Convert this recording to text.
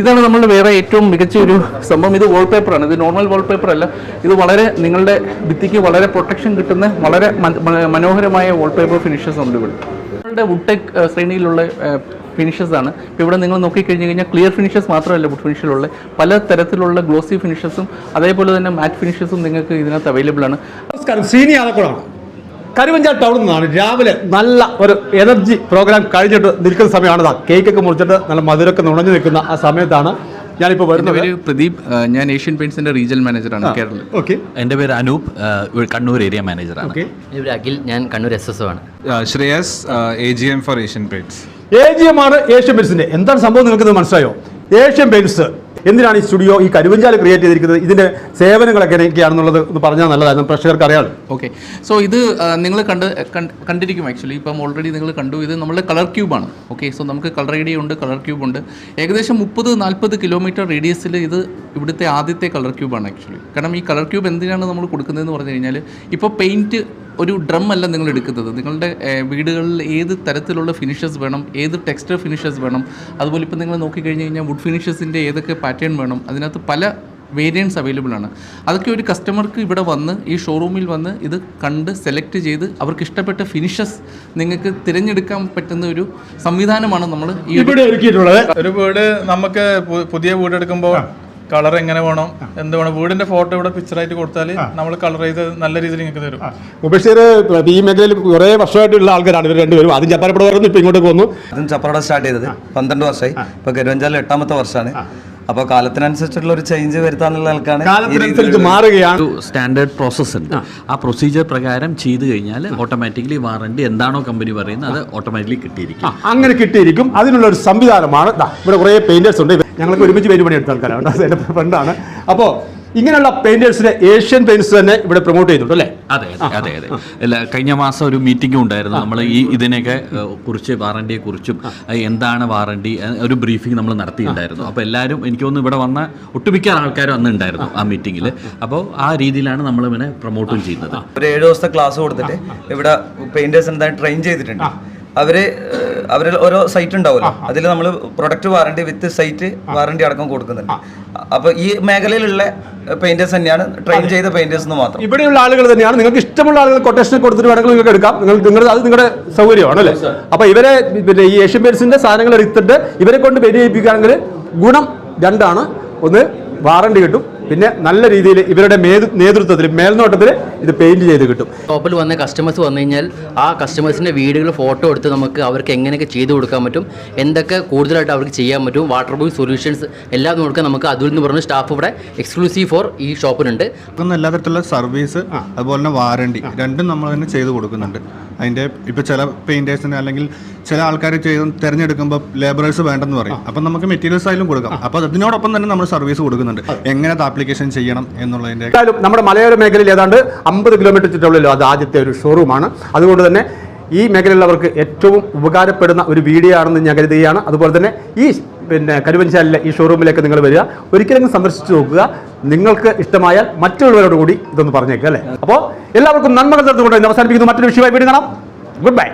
ഇതാണ് നമ്മളുടെ വേറെ ഏറ്റവും മികച്ച ഒരു സംഭവം. ഇത് വാൾപേപ്പറാണ് ഇത് നോർമൽ വാൾപേപ്പർ അല്ല. ഇത് വളരെ നിങ്ങളുടെ ഭിത്തിക്ക് വളരെ പ്രൊട്ടക്ഷൻ കിട്ടുന്ന വളരെ മനോഹരമായ വാൾ മനോഹരമായ വാൾപേപ്പർ ഫിനിഷസ് ഉണ്ട് ഇവിടെ. നമ്മളുടെ വുഡ് ടെക് ശ്രേണിയിലുള്ള ഫിനിഷസ് ആണ്. ഇപ്പോൾ ഇവിടെ നിങ്ങൾ നോക്കിക്കഴിഞ്ഞ് കഴിഞ്ഞാൽ ക്ലിയർ ഫിനിഷസ് മാത്രമല്ല വുഡ് ഫിനിഷിലുള്ള പല തരത്തിലുള്ള ഗ്ലോസി ഫിനിഷസും അതേപോലെ തന്നെ മാറ്റ് ഫിനിഷസും നിങ്ങൾക്ക് ഇതിനകത്ത് അവൈലബിൾ ആണ്. നമസ്കാരം. ആലക്കുളമാണ് കരുവഞ്ചാൽ ടൗണിൽ നിന്നാണ് രാവിലെ നല്ല ഒരു എനർജി പ്രോഗ്രാം കഴിഞ്ഞിട്ട് നിൽക്കുന്ന സമയമാണ് കേക്ക് കേക്കൊക്കെ മുറിച്ചിട്ട് നല്ല മധുരമൊക്കെ നുണഞ്ഞു നിൽക്കുന്ന ആ സമയത്താണ് ഞാനിപ്പോൾ എന്റെ വരുന്നത്. പേര് പ്രദീപ് ഞാൻ ഏഷ്യൻ പെയിൻസിന്റെ റീജിയൽ മാനേജറാണ് കേരളത്തിൽ. ഓക്കെ. എന്റെ പേര് അനൂപ് കണ്ണൂർ ഏരിയ മാനേജറാണ്. ഓക്കെ. അഖിൽ ഞാൻ കണ്ണൂർ എസ് എസ് ആണ്. Shreyas A G M for Asian paints A G M ആണ് ഏഷ്യൻ പെയിൻസിന്റെ എന്താണ് സംഭവം നിങ്ങൾക്ക് മനസ്സിലായോ? ഏഷ്യൻ പെയിൻസ് എന്തിനാണ് ഈ സ്റ്റുഡിയോ ഈ കരുവഞ്ചാൽ ക്രിയേറ്റ് ചെയ്തിരിക്കുന്നത്? ഇതിന്റെ സേവനങ്ങളൊക്കെ എങ്ങനെയൊക്കെയാണെന്നുള്ളത് ഒന്ന് പറഞ്ഞാൽ നല്ലതായിരുന്നു. പ്രേക്ഷകർക്ക് അറിയാമല്ലോ ഓക്കെ സോ ഇത് നിങ്ങൾ കണ്ട് കണ്ട്- കണ്ടിരിക്കും ആക്ച്വലി ഇപ്പം ഓൾറെഡി നിങ്ങൾ കണ്ടു. ഇത് നമ്മുടെ കളർ ക്യൂബാണ് ഓക്കെ സോ നമുക്ക് കളർ ഐ ഉണ്ട് കളർ ക്യൂബ് ഉണ്ട്. ഏകദേശം മുപ്പത് നാൽപ്പത് കിലോമീറ്റർ റേഡിയസിൽ ഇത് ഇവിടുത്തെ ആദ്യത്തെ കളർ ക്യൂബാണ് ആക്ച്വലി കാരണം ഈ കളർ ക്യൂബ് എന്തിനാണ് നമ്മൾ കൊടുക്കുന്നതെന്ന് പറഞ്ഞു കഴിഞ്ഞാൽ ഇപ്പോൾ പെയിന്റ് ഒരു ഡ്രം അല്ല നിങ്ങൾ എടുക്കുന്നത്. നിങ്ങളുടെ വീടുകളിൽ ഏത് തരത്തിലുള്ള ഫിനിഷസ് വേണം ഏത് ടെക്സ്റ്റർ ഫിനിഷസ് വേണം അതുപോലെ ഇപ്പോൾ നിങ്ങൾ നോക്കിക്കഴിഞ്ഞ് കഴിഞ്ഞാൽ വുഡ് ഫിനിഷസിന്റെ ഏതൊക്കെ പാറ്റേൺ വേണം അതിനകത്ത് പല വേരിയൻസ് അവൈലബിൾ ആണ്. അതൊക്കെ ഒരു കസ്റ്റമർക്ക് ഇവിടെ വന്ന് ഈ ഷോറൂമിൽ വന്ന് ഇത് കണ്ട് സെലക്ട് ചെയ്ത് അവർക്ക് ഇഷ്ടപ്പെട്ട ഫിനിഷസ് നിങ്ങൾക്ക് തിരഞ്ഞെടുക്കാൻ പറ്റുന്ന ഒരു സംവിധാനമാണ് നമ്മൾ ഈ ഇവിടെ ഒരുക്കിയിട്ടുള്ളത്. ഒരു വീട് നമുക്ക് പുതിയ വീട് എടുക്കുമ്പോൾ കളർ എങ്ങനെ വേണം എന്ത് വേണം വീടിന്റെ ഫോട്ടോ ഇവിടെ പിക്ചർ ആയിട്ട് കൊടുത്താൽ നമ്മൾ കളർ ചെയ്ത് നല്ല രീതിയിൽ നിങ്ങൾക്ക് തരും. മുബഷീർ ഈ മേഖലയിൽ കുറേ വർഷമായിട്ടുള്ള ആൾക്കാരാണ് ഇവർ രണ്ടുപേരും. ആദ്യം ജപ്പാനപ്പെടെ വരുന്നു ഇപ്പൊ ഇങ്ങോട്ട് പോന്നു ആദ്യം ചപ്പാറ സ്റ്റാർട്ട് ചെയ്തത് പന്ത്രണ്ട് വർഷമായി. ഇപ്പൊ കരുവഞ്ചാലിൽ എട്ടാമത്തെ വർഷമാണ്. അപ്പൊ കാലത്തിനനുസരിച്ചുള്ള ഒരു ചേഞ്ച് വരുത്താനുള്ള ആൾക്കാണ് മാറുകയാണ്. സ്റ്റാൻഡേർഡ് പ്രോസസ്സ് ഉണ്ട്. ആ. പ്രൊസീജിയർ പ്രകാരം ചെയ്തു കഴിഞ്ഞാൽ ഓട്ടോമാറ്റിക്കലി വാറണ്ടി എന്താണോ കമ്പനി പറയുന്നത് അത് ഓട്ടോമാറ്റിക്കലി കിട്ടിയിരിക്കും. അങ്ങനെ കിട്ടിയിരിക്കും. അതിനുള്ള ഒരു സംവിധാനമാണ്. ഇവിടെ കുറേ പെയിന്റേഴ്സ് ഉണ്ട്. ഞങ്ങൾക്ക് ഒരുമിച്ച് പെയിന്റ് എടുത്ത ആൾക്കാരാണ് കേട്ടോ. അത് എന്റെ ഫ്രണ്ടാണ് അപ്പോൾ ഇങ്ങനെയുള്ള പെയിന്റേഴ്സിനെ ഏഷ്യൻ പെയിന്റ്സ് തന്നെ ഇവിടെ പ്രൊമോട്ട് ചെയ്തിട്ടുണ്ട് അല്ലേ? അതെ അതെ അതെ അതെ. അല്ല കഴിഞ്ഞ മാസം ഒരു മീറ്റിംഗും ഉണ്ടായിരുന്നു. നമ്മൾ ഈ ഇതിനെയൊക്കെ കുറിച്ച് വാറണ്ടിയെ കുറിച്ചും എന്താണ് വാറണ്ടി ഒരു ബ്രീഫിംഗ് നമ്മൾ നടത്തിയിട്ടുണ്ടായിരുന്നു. അപ്പോൾ എല്ലാവരും എനിക്ക് തോന്നുന്നു ഇവിടെ വന്ന ഒട്ടുമിക്ക ആൾക്കാരും അന്ന് ഉണ്ടായിരുന്നു ആ മീറ്റിംഗിൽ അപ്പോൾ ആ രീതിയിലാണ് നമ്മൾ ഇവനെ പ്രൊമോട്ടും ചെയ്യുന്നത്. ഒരു ഏഴ് ദിവസത്തെ ക്ലാസ് കൊടുത്തിട്ട് ഇവിടെ പെയിന്റേഴ്സ് എന്തായാലും ട്രെയിൻ ചെയ്തിട്ടുണ്ട്. അവർ അവരിൽ ഓരോ സൈറ്റ് ഉണ്ടാവുമല്ലോ. അതിൽ നമ്മൾ product warranty with site warranty അടക്കം കൊടുക്കുന്നുണ്ട്. അപ്പൊ ഈ മേഖലയിലുള്ള പെയിന്റേഴ്സ് തന്നെയാണ് ട്രെയിൻ ചെയ്ത പെയിന്റേഴ്സ് എന്ന് മാത്രം. ഇവിടെയുള്ള ആളുകൾ തന്നെയാണ്. നിങ്ങൾക്ക് ഇഷ്ടമുള്ള ആളുകൾ കൊട്ടേഷൻ കൊടുത്തിട്ട് വേണമെങ്കിൽ നിങ്ങൾക്ക് എടുക്കാം. നിങ്ങൾ നിങ്ങളുടെ അത് നിങ്ങളുടെ സൗകര്യമാണ് അല്ലേ? അപ്പൊ ഇവരെ പിന്നെ ഈ ഏഷ്യൻ പെയിന്റ്സിന്റെ സാധനങ്ങൾ എടുത്തിട്ട് ഇവരെ കൊണ്ട് പെയിന്റ് ചെയ്യിപ്പിക്കുകയാണെങ്കിൽ ഗുണം രണ്ടാണ്. ഒന്ന് വാറണ്ടി കിട്ടും. പിന്നെ നല്ല രീതിയിൽ ഇവരുടെ നേതൃത്വത്തിൽ മേൽനോട്ടത്തിൽ ഇത് പെയിന്റ് ചെയ്ത് കിട്ടും. ഷോപ്പിൽ വന്ന കസ്റ്റമേഴ്സ് വന്നു കഴിഞ്ഞാൽ ആ കസ്റ്റമേഴ്സിന്റെ വീടുകൾ ഫോട്ടോ എടുത്ത് നമുക്ക് അവർക്ക് എങ്ങനെയൊക്കെ ചെയ്തു കൊടുക്കാൻ പറ്റും എന്തൊക്കെ കൂടുതലായിട്ട് അവർക്ക് ചെയ്യാൻ പറ്റും വാട്ടർ ബോയ് സൊല്യൂഷൻസ് എല്ലാം നോക്കാൻ നമുക്ക് അതിൽ നിന്ന് പറഞ്ഞ സ്റ്റാഫ് ഇവിടെ എക്സ്ക്ലൂസീവ് ഫോർ ഈ ഷോപ്പിനുണ്ട് എല്ലാ തരത്തിലുള്ള സർവീസ് അതുപോലെ തന്നെ വാറണ്ടി രണ്ടും നമ്മൾ തന്നെ ചെയ്തു കൊടുക്കുന്നുണ്ട്. അതിന്റെ ഇപ്പോൾ ചില പെയിന്റേഴ്സിന് അല്ലെങ്കിൽ ചില ആൾക്കാർ ചെയ്ത് തിരഞ്ഞെടുക്കുമ്പോൾ ലേബറേഴ്സ് വേണ്ടെന്ന് പറയും. അപ്പം നമുക്ക് മെറ്റീരിയൽസ് ആയാലും കൊടുക്കാം. അപ്പോൾ അതിനോടൊപ്പം തന്നെ നമ്മൾ സർവീസ് കൊടുക്കുന്നുണ്ട്. എങ്ങനത്തെ ആപ്ലിക്കേഷൻ ചെയ്യണം എന്നുള്ളതിന്റെ എന്തായാലും നമ്മുടെ മലയോര മേഖലയിൽ ഏതാണ്ട് അമ്പത് കിലോമീറ്റർ ചുറ്റുള്ളിലോ അത് ആദ്യത്തെ ഒരു ഷോറൂമാണ് അതുകൊണ്ട് തന്നെ ഈ മേഖലയിലുള്ളവർക്ക് ഏറ്റവും ഉപകാരപ്പെടുന്ന ഒരു വീഡിയോ ആണെന്ന് ഞാൻ കരുതുകയാണ്. അതുപോലെ തന്നെ ഈ പിന്നെ കരുവഞ്ചാലിലെ ഈ ഷോറൂമിലേക്ക് നിങ്ങൾ വരിക. ഒരിക്കലും സന്ദർശിച്ച് നോക്കുക. നിങ്ങൾക്ക് ഇഷ്ടമായാൽ മറ്റുള്ളവരോട് കൂടി ഇതൊന്ന് പറഞ്ഞേക്കുക അല്ലേ? അപ്പോൾ എല്ലാവർക്കും നന്മകൾ തന്നുകൊണ്ട് അവസാനിപ്പിക്കുന്നു. മറ്റൊരു വിഷയമായി വീട് കാണാം. Good bye